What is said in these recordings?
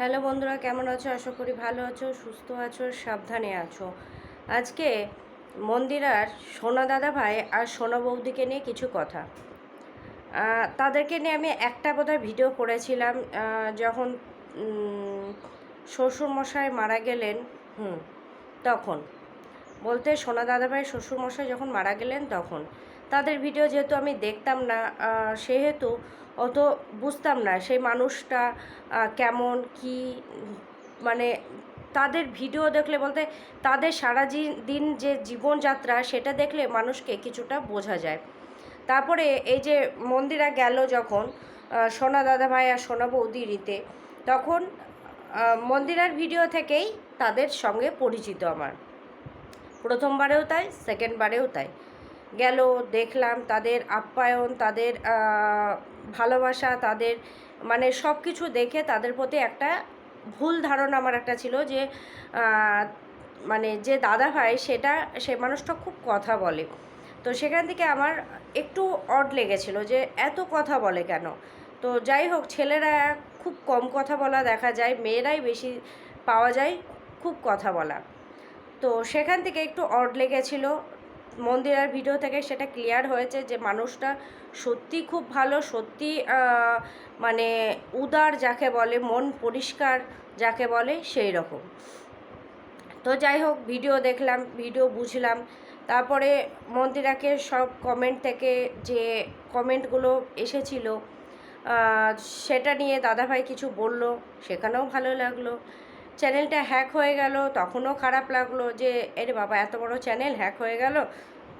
Hello বন্ধুরা, কেমন আছো? আশা করি ভালো আছো, সুস্থ আছো, সাবধানে আছো। আজকে মন্দিরার সোনা দাদা ভাই আর সোনা বৌদিকে নিয়ে কিছু কথা। তাদেরকে নিয়ে আমি একটা বোধহয় ভিডিও করেছিলাম যখন শ্বশুরমশাই মারা গেলেন, হুম, তখন। বলতে সোনা দাদাভাই শ্বশুরমশাই যখন মারা গেলেন তখন। তাদের ভিডিও যেহেতু আমি দেখতাম না সেহেতু অত বুঝতাম না সেই মানুষটা কেমন, কি মানে তাদের ভিডিও দেখলে বলতে তাদের সারা দিন যে জীবনযাত্রা সেটা দেখলে মানুষকে কিছুটা বোঝা যায়। তারপরে এই যে মন্দিরা গেল যখন সোনা দাদাভাই আর সোনা বৌদিরিতে তখন মন্দিরার ভিডিও থেকেই তাদের সঙ্গে পরিচিত আমার। প্রথমবারেও তাই সেকেন্ডবারেও তাই। গেল, দেখলাম তাদের আপ্যায়ন, তাদের ভালোবাসা, তাদের মানে সব কিছু দেখে তাদের প্রতি একটা ভুল ধারণা আমার একটা ছিল যে মানে যে দাদা ভাই সেটা, সে মানুষটা খুব কথা বলে। তো সেখান থেকে আমার একটু অড লেগেছিল যে এত কথা বলে কেন? তো যাই হোক, ছেলেরা খুব কম কথা বলা দেখা যায়, মেয়েরাই বেশি পাওয়া যায় খুব কথা বলা। তো সেখান থেকে একটু অড লেগেছিল মন্দিরের ভিডিও থেকে সেটা ক্লিয়ার হয়েছে যে মানুষটা সত্যি খুব ভালো, সত্যি মানে উদার যাকে বলে, মন পরিষ্কার যাকে বলে সেই রকম। তো যাই হোক ভিডিও দেখলাম ভিডিও বুঝলাম। তারপরে মন্দিরাকে সব কমেন্ট থেকে যে কমেন্টগুলো এসেছিল সেটা নিয়ে দাদাভাই কিছু বলল, সেখানেও ভালো লাগল। চ্যানেলটা হ্যাক হয়ে গেল, তখনও খারাপ লাগল যে, এরে বাবা, এত বড় চ্যানেল হ্যাক হয়ে গেল?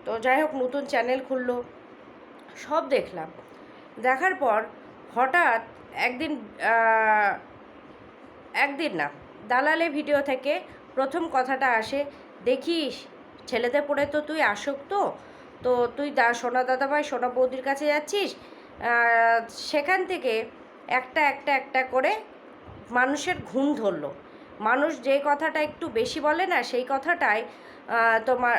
তো যাই হোক, নতুন চ্যানেল খুললো, সব দেখলাম। দেখার পর হঠাৎ একদিন একদিন না দালালে ভিডিও থেকে প্রথম কথাটা আসে, দেখিস, ছেলেদের পড়ে তো তুই আসক্ত, তো তুই দা, সোনা দাদাভাই, সোনা বৌদির কাছে যাচ্ছিস সেখান থেকে একটা একটা একটা করে মানুষের ঘুম ধরলো। মানুষ যে কথাটা একটু বেশি বলে না, সেই কথাটাই তোমার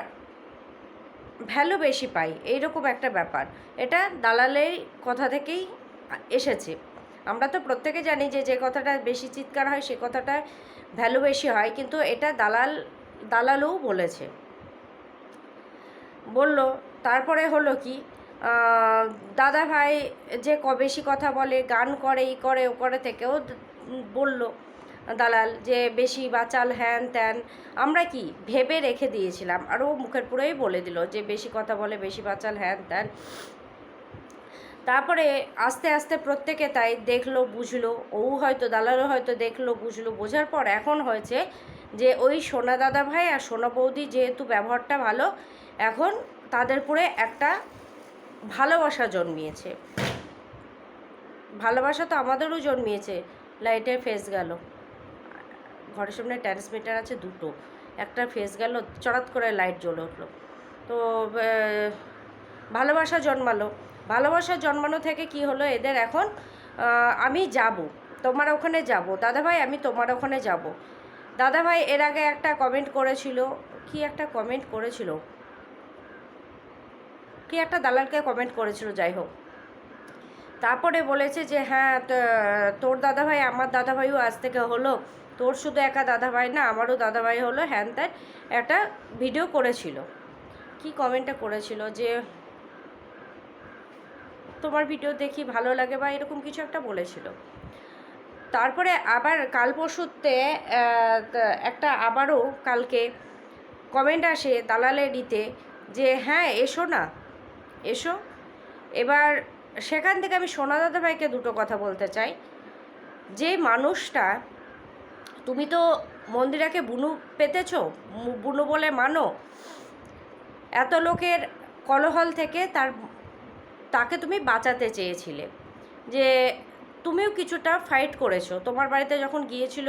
ভ্যালু বেশি পাই এইরকম একটা ব্যাপার। এটা দালালের কথা থেকেই এসেছে। আমরা তো প্রত্যেকে জানি যে যে কথাটা বেশি চিৎকার হয়, সে কথাটা ভ্যালু বেশি হয়, কিন্তু এটা দালাল, দালালও বলেছে। বলল, তারপরে হলো কি দাদা ভাই যে ক, বেশি কথা বলে, গান করে, ই করে, ও করে থেকেও বলল দালাল যে বেশি বাচাল হ্যান ত্যান, আমরা কি ভেবে রেখে দিয়েছিলাম? আর ও মুখের পুরোই বলে দিল যে বেশি কথা বলে বেশি বাচাল হ্যান ত্যান। তারপরে আস্তে আস্তে প্রত্যেকে তাই দেখল, বুঝলো। ও হয়তো, দালালও হয়তো দেখল, বুঝলো। বোঝার পর এখন হয়েছে যে ওই সোনা দাদা ভাই আর সোনা বৌদি যেহেতু ব্যবহারটা ভালো, এখন তাদের পরে একটা ভালোবাসা জন্মিয়েছে। ভালোবাসা তো আমাদেরও জন্মিয়েছে। লাইটে ফেস গেল। ঘরের সামনে ট্রান্সমিটার আছে দুটো। একটা ফেস গেল, চড়াত করে লাইট জ্বলে উঠল। তো ভালোবাসা জন্মালো। ভালোবাসা জন্মানো থেকে কি হলো? এদের এখন আমি যাব। তোমার ওখানে যাব। দাদাভাই, আমি তোমার ওখানে যাব। দাদাভাই এর আগে একটা কমেন্ট করেছিল। কি একটা কমেন্ট করেছিল? কি একটা দালালকে কমেন্ট করেছিল, যাই হোক। তারপরে বলেছে যে হ্যাঁ তোর দাদাভাই, আমার দাদাভাইও আজ থেকে হলো। তোর শুধু একা দাদাভাই না, আমারও দাদাভাই হলো, হ্যান ত্যান, একটা ভিডিও করেছিল। কি কমেন্টটা করেছিল যে, তোমার ভিডিও দেখি ভালো লাগে বা এরকম কিছু একটা বলেছিল। তারপরে আবার কাল পরশুতে একটা আবারও কালকে কমেন্ট আসে দালালের দিতে যে হ্যাঁ এসো না, এসো। এবার সেখান থেকে আমি সোনা দাদা ভাইকে দুটো কথা বলতে চাই। যে মানুষটা তুমি তো মন্দিরাকে বুনু পেতেছ বুনু বলে মানো। এত লোকের কলহল থেকে তার তাকে তুমি বাঁচাতে চেয়েছিলে। যে তুমিও কিছুটা ফাইট করেছ। তোমার বাড়িতে যখন গিয়েছিল,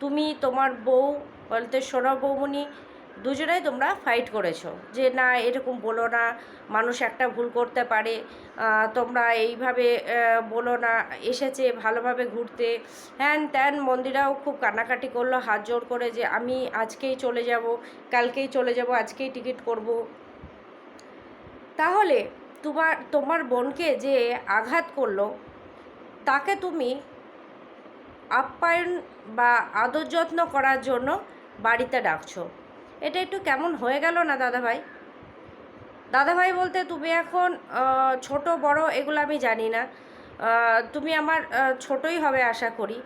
তুমি তোমার বউ, বলতে সোনা বৌমণি দুজনেই তোমরা ফাইট করেছ। যে না, এরকম বলো না, মানুষ একটা ভুল করতে পারে তোমরা এইভাবে বলো না, এসেছে ভালোভাবে ঘুরতে। হ্যান ত্যান মন্দিরাও খুব কান্নাকাটি করল, হাত জোর করে যে আমি আজকেই চলে যাব, কালকেই চলে যাব, আজকেই টিকিট করব। তাহলে তোমার তোমার বোনকে যে আঘাত করল, তাকে তুমি আপ্যায়ন বা আদর যত্ন করার জন্য বাড়িতে ডাকছো। এটা একটু কেমন হয়ে গেল না, দাদাভাই? দাদাভাই বলতে তুমি এখন ছোট, বড়, এগুলো আমি জানি না। তুমি আমার ছোটই হবে আশা করি।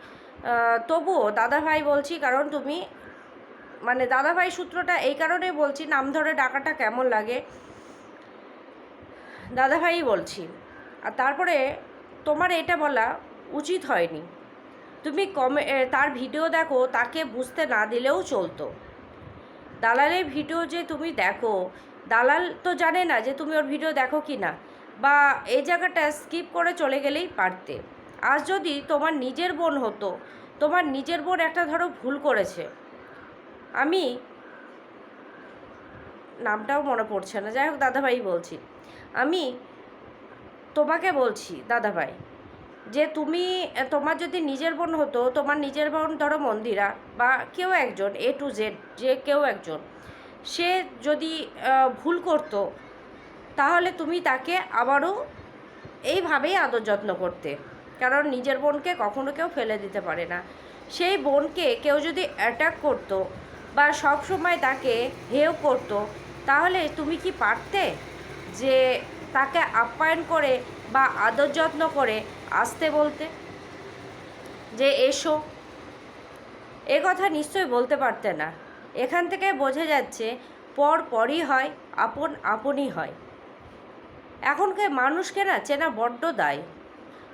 তবুও দাদাভাই বলছি, কারণ তুমি মানে দাদাভাই সূত্রটা এই কারণেই বলছি, নাম ধরে ডাকাটা কেমন লাগে? দাদাভাই বলছি। আর তারপরে তোমার এটা বলা উচিত হয়নি। তুমি কমে তার ভিডিও দেখো, তাকে বুঝতে না দিলেও চলতো। দালালের ভিডিও যে তুমি দেখো, দালাল তো জানে না যে তুমি ওর ভিডিও দেখো কি না, বা এই জায়গাটা স্কিপ করে চলে গেলেই পারতে। আজ যদি তোমার নিজের বোন হতো, তোমার নিজের বোন একটা ধরো ভুল করেছে, আমি নামটাও মনে পড়ছে না, যাই হোক দাদাভাই বলছি, আমি তোমাকে বলছি, দাদাভাই যে তুমি তোমার যদি নিজের বোন হতো, তোমার নিজের বোন ধরো মন্দিরা বা কেউ একজন এ টু জেড যে কেউ একজন, সে যদি ভুল করতো, তাহলে তুমি তাকে আবারও এইভাবেই আদর যত্ন করতে। কারণ নিজের বোনকে কখনো কেউ ফেলে দিতে পারে না। সেই বোনকে কেউ যদি অ্যাটাক করতো বা সব সময় তাকে হেয় করতো, তাহলে তুমি কি পারতে? যে তাকে আপ্যায়ন করে বা আদর যত্ন করে আসতে বলতে। যে এসো। এ কথা নিশ্চয়ই বলতে পারতে না। এখান থেকে বোঝা যাচ্ছে পর পরই হয়, আপন আপনই হয়। এখনকার মানুষকে না চেনা বড্ড দায়।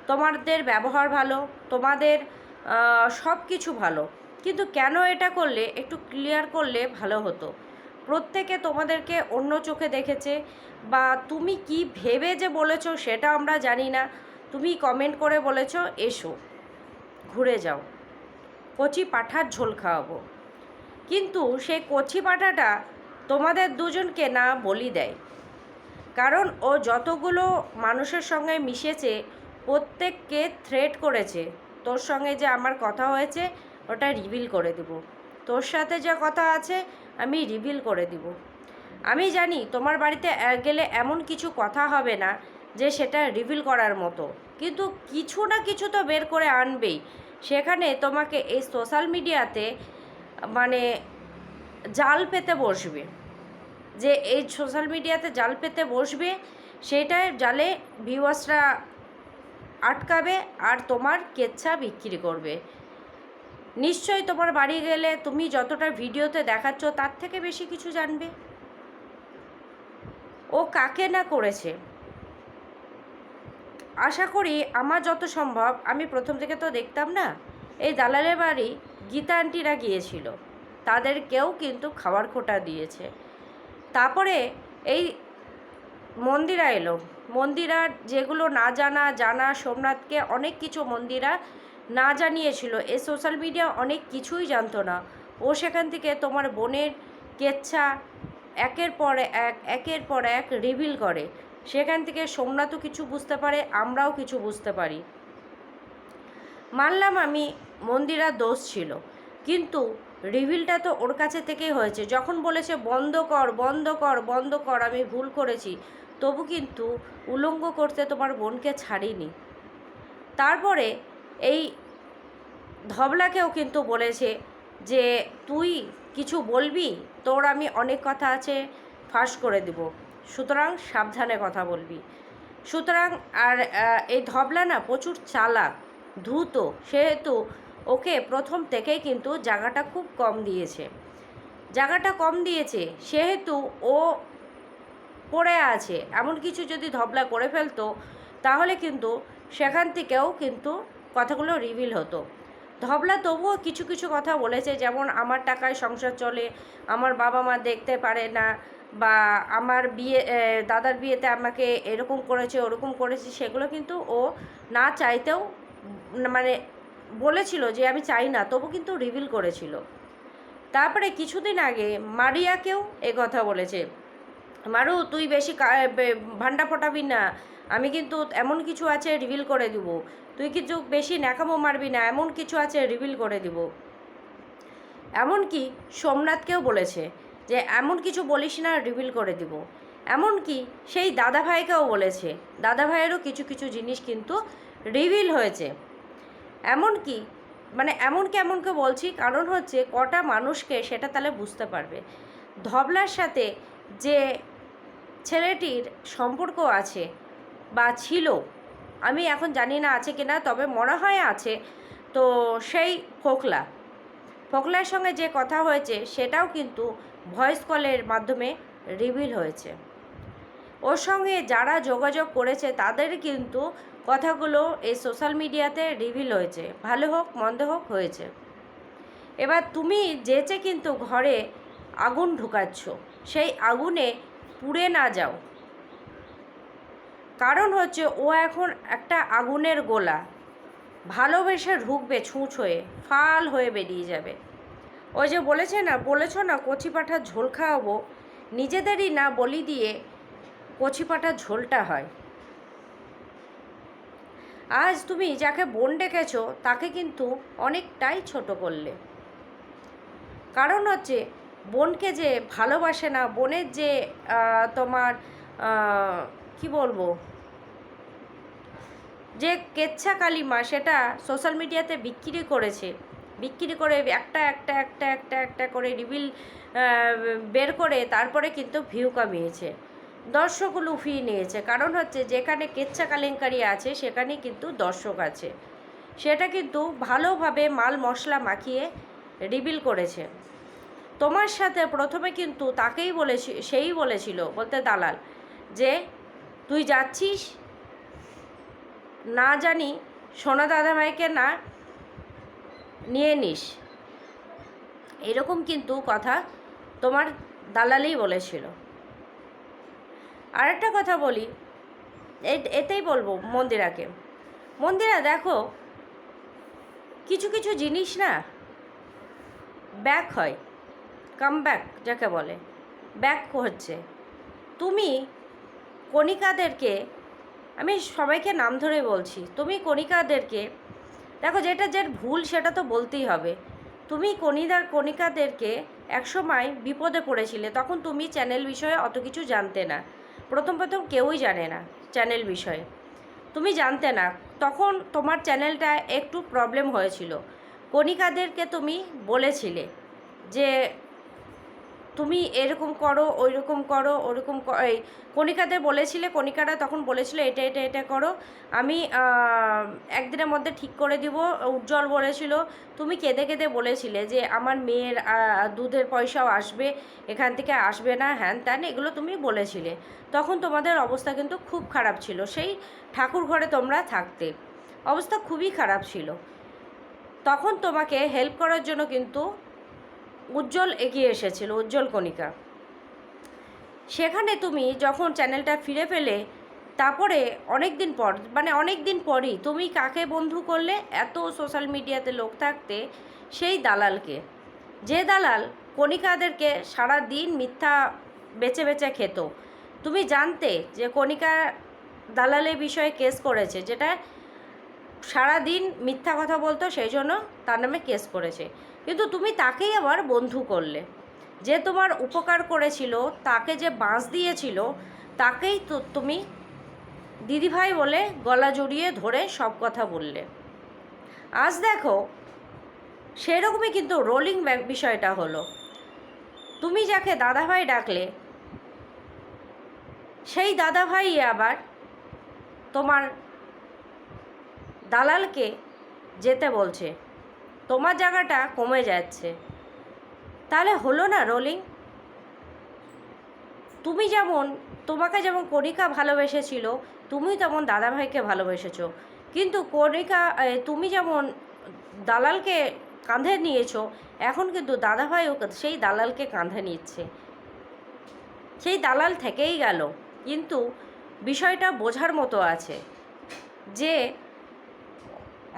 তোমাদের ব্যবহার ভালো, তোমাদের সব কিছু ভালো। কিন্তু কেন এটা করলে, একটু ক্লিয়ার করলে ভালো হতো? প্রত্যেকে তোমাদেরকে অন্য চোখে দেখেছে বা তুমি কি ভেবে যে বলেছ সেটা আমরা জানি না। তুমি কমেন্ট করে বলেছ, এসো, ঘুরে যাও। কচি পাঠার ঝোল খাওয়াবো। কিন্তু সেই কচি পাঠাটা তোমাদের দুজনকে না বলি দেয়। কারণ ও যতগুলো মানুষের সঙ্গে মিশেছে, প্রত্যেককে থ্রেট করেছে। তোর সঙ্গে যে আমার কথা হয়েছে, ওটা রিভিল করে দেব। তোর সাথে যা কথা আছে, আমি রিভিল করে দিব। আমি জানি তোমার বাড়িতে গেলে এমন কিছু কথা হবে না যে সেটা রিভিল করার মতো। কিন্তু কিছু না কিছু তো বের করে আনবেই। সেখানে তোমাকে এই সোশ্যাল মিডিয়াতে মানে জাল পেতে বসবে। যে এই সোশ্যাল মিডিয়াতে জাল পেতে বসবে সেটাই জালে ভিউয়ার্সরা আটকাবে আর তোমার কেচ্ছা বিক্রি করবে। নিশ্চয়ই তোমার বাড়ি গেলে তুমি যতটা ভিডিওতে দেখাচ্ছ, তার থেকে বেশি কিছু জানবে। ও কাকে না করেছে? আশা করি আমার যত সম্ভব, আমি প্রথম থেকে তো দেখতাম না, এই দালালের বাড়ি গীতা আন্টিরা গিয়েছিল। তাদেরকেও কিন্তু খাবার খোটা দিয়েছে। তারপরে এই মন্দিরা এলো। মন্দিরা যেগুলো না জানা জানা, সোমনাথকে অনেক কিছু মন্দিরা না জানিয়েছিল। এই সোশ্যাল মিডিয়া অনেক কিছুই জানতো না। ও সেখান থেকে তোমার বোনের কেচ্ছা একের পর এক, একের পর এক রিভিল করে। সেখান থেকে সোমনাথও কিছু বুঝতে পারে, আমরাও কিছু বুঝতে পারি। মানলাম আমি মন্দিরা দোষ ছিল, কিন্তু রিভিলটা তো ওর কাছে থেকেই হয়েছে। যখন বলেছে, বন্ধ কর বন্ধ কর বন্ধ কর, আমি ভুল করেছি, তবু কিন্তু উলঙ্গ করতে তোমার বোনকে ছাড়িনি। তারপরে এই ধবলাকেও কিন্তু বলেছে যে, তুই কিছু বলবি? তোর আমি অনেক কথা আছে, ফাঁস করে দিব। সুতরাং সাবধানে কথা বলবি। সুতরাং আর এই ধবলা না প্রচুর চালাক, ধূত। সেহেতু ওকে প্রথম থেকেই কিন্তু জায়গাটা খুব কম দিয়েছে। জায়গাটা কম দিয়েছে, সেহেতু ও পড়ে আছে। এমন কিছু যদি ধবলা করে ফেলতো, তাহলে কিন্তু সেখান থেকেও কিন্তু কথাগুলো রিভিল হতো। ধবলা তবুও কিছু কিছু কথা বলেছে, যেমন, আমার টাকায় সংসার চলে, আমার বাবা মা দেখতে পারে না বা আমার বিয়ে দাদার বিয়েতে আমাকে এরকম করেছে, ওরকম করেছে, সেগুলো কিন্তু ও না চাইতেও মানে বলেছিল যে আমি চাই না, তবু কিন্তু রিভিল করেছিল। তারপরে কিছুদিন আগে মারিয়াকেও এ কথা বলেছে, মারু, তুই বেশি ভান্ডা ফোটাবি না, আমি কিন্তু এমন কিছু আছে রিভিল করে দিব, তুই কিছু বেশি ন্যাকামো মারবি না, এমন কিছু আছে রিভিল করে দিব। এমনকি সোমনাথকেও বলেছে যে এমন কিছু বলিস না রিভিল করে দিব। এমনকি সেই দাদা ভাইকেও বলেছে। দাদা ভাইয়েরও কিছু কিছু জিনিস কিন্তু রিভিল হয়েছে। এমনকি মানে এমন কেমনকে বলছি? কারণ হচ্ছে কটা মানুষকে সেটা তাহলে বুঝতে পারবে। ধবলার সাথে যে ছেলেটির সম্পর্ক আছে বা ছিল, আমি এখন জানি না আছে কিনা, তবে মনে হয় আছে, তো সেই ফোকলা। ফোকলার সঙ্গে যে কথা হয়েছে, সেটাও কিন্তু ভয়েস কলের মাধ্যমে রিভিল হয়েছে। ওর সঙ্গে যারা যোগাযোগ করেছে, তাদের কিন্তু কথাগুলো এই সোশ্যাল মিডিয়াতে রিভিল হয়েছে। ভালো হোক, মন্দ হোক, হয়েছে। এবার তুমি যেচে কিন্তু ঘরে আগুন ঢুকাচ্ছ, সেই আগুনে পুড়ে না যাও। কারণ হচ্ছে ও এখন একটা আগুনের গোলা। ভালোবেসে ঢুকবে ছুঁচ হয়ে, ফাল হয়ে বেরিয়ে যাবে। ওই যে বলেছে না, বলেছ না কচি পাঠার ঝোল খাওয়াবো? নিজেদেরই না বলি দিয়ে কচি পাঠার ঝোলটা হয়। আজ তুমি যাকে বোন ডেকেছো, তাকে কিন্তু অনেকটাই ছোট করলে। কারণ হচ্ছে, বোনকে যে ভালোবাসে না, বোনের যে তোমার কি বলব? যে কেচ্ছা কালিমা, সেটা সোশ্যাল মিডিয়াতে বিক্রি করেছে। বিক্রি করে একটা একটা একটা একটা একটা করে রিভিল বের করে তারপরে কিন্তু ভিউ কামিয়েছে। দর্শক লুফিয়ে নিয়েছে। কারণ হচ্ছে যেখানে কেচ্ছা কালেঙ্কারি আছে সেখানে কিন্তু দর্শক আছে। সেটা কিন্তু ভালোভাবে মাল মশলা মাখিয়ে রিভিল করেছে। তোমার সাথে প্রথমে কিন্তু তাকেই বলেছি, সেই বলেছিল, বলতে দালাল, যে তুই যাচ্ছিস? না জানি, সোনা দাদাভাইকে না নিয়ে নিস। এরকম কিন্তু কথা তোমার দালালেই বলেছিল। আরেকটা কথা বলি এতেই বলব মন্দিরাকে। মন্দিরা দেখো, কিছু কিছু জিনিস না, ব্যাক হয় কাম ব্যাক যাকে বলে, ব্যাক হচ্ছে। তুমি কণিকাদেরকে, আমি সবাইকে নাম ধরে বলছি, তুমি কণিকাদেরকে দেখো যেটা যে ভুল সেটা তো বলতেই হবে। তুমি কণিদার কণিকাদেরকে একসময় বিপদে পড়েছিলে, তখন তুমি চ্যানেল বিষয়ে অত কিছু জানতে না। প্রথম প্রথম কেউই জানে না চ্যানেল বিষয়ে। তুমি জানতে না, তখন তোমার চ্যানেলটা একটু প্রবলেম হয়েছিল। কণিকাদেরকে তুমি বলেছিলে যে তুমি এরকম করো ওই রকম করো, ওরকম এই কণিকাদের বলেছিলে, কণিকারা তখন বলেছিল এটা এটা এটা করো। আমি একদিনের মধ্যে ঠিক করে দিব, উজ্জ্বল বলেছিল। তুমি কেঁদে কেঁদে বলেছিলে যে আমার মেয়ের দুধের পয়সাও আসবে, এখান থেকে আসবে না, হ্যান ত্যান, এগুলো তুমি বলেছিলে। তখন তোমাদের অবস্থা কিন্তু খুব খারাপ ছিল, সেই ঠাকুর ঘরে তোমরা থাকতে। অবস্থা খুবই খারাপ ছিল। তখন তোমাকে হেল্প করার জন্য কিন্তু উজ্জ্বল এগিয়ে এসেছিল, উজ্জ্বল কণিকা। সেখানে তুমি যখন চ্যানেলটা ফিরে পেলে, তারপরে অনেক দিন পর মানে অনেক দিন পরই তুমি কাকে বন্ধু করলে, এত সোশ্যাল মিডিয়াতে লোক থাকতে, সেই দালালকে। যে দালাল কণিকাদেরকে সারা দিন মিথ্যা বেচে বেচে খেত। তুমি জানতে যে কণিকা দালালের বিষয়ে কেস করেছে, যেটা সারা দিন মিথ্যা কথা বলতো, সেই জন্য তার নামে কেস করেছে। কিন্তু তুমি তাকেই আবার বন্ধু করলে। যে তোমার উপকার করেছিল, তাকে যে বাঁশ দিয়েছিল, তাকেই তো তুমি দিদিভাই বলে গলা জড়িয়ে ধরে সব কথা বললে। আজ দেখো, সেরকমই কিন্তু রোলিং বিষয়টা হলো। তুমি যাকে দাদাভাই ডাকলে, সেই দাদাভাই আবার তোমার দালালকে যেতে বলছে। তোমার জায়গাটা কমে যাচ্ছে। তাহলে হলো না রোলিং? তুমি যেমন, তোমাকে যেমন কণিকা ভালোবেসেছিল, তুমি তেমন দাদাভাইকে ভালোবেসেছো। কিন্তু কণিকা তুমি যেমন দালালকে কাঁধে নিয়েছো, এখন কিন্তু দাদাভাইও সেই দালালকে কাঁধে নিচ্ছে। সেই দালাল থেকেই গেল। কিন্তু বিষয়টা বোঝার মতো আছে যে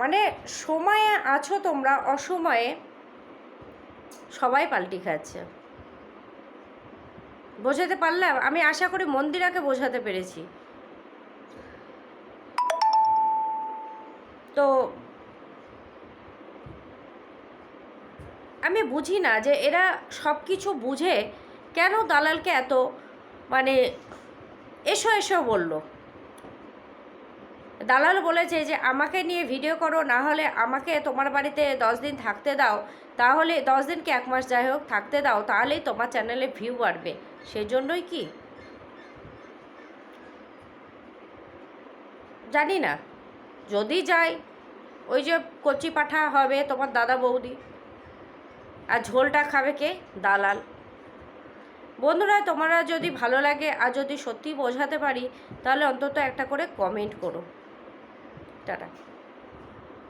মানে সময়ে আছো তোমরা, অসময়ে সবাই পাল্টি খাচ্ছে। বোঝাতে পারলাম? আমি আশা করি মন্দিরাকে বোঝাতে পেরেছি। তো আমি বুঝি না যে এরা সব কিছু বুঝে কেন দালালকে এত মানে এসো এসো বলল। দালাল বলেছে যে, আমাকে নিয়ে ভিডিও করো, না হলে আমাকে তোমার বাড়িতে দশ দিন থাকতে দাও। তাহলে দশ দিনকে এক মাস যাই হোক থাকতে দাও, তাহলেই তোমার চ্যানেলে ভিউ বাড়বে। সেজন্যই কি? জানি না। যদি যাই, ওই যে কচি পাঠা হবে তোমার দাদা বৌদি। আর ঝোলটা খাবে কে? দালাল। বন্ধুরা, তোমরা যদি ভালো লাগে আর যদি সত্যি বোঝাতে পারি, তাহলে অন্তত একটা করে কমেন্ট করো। Tata.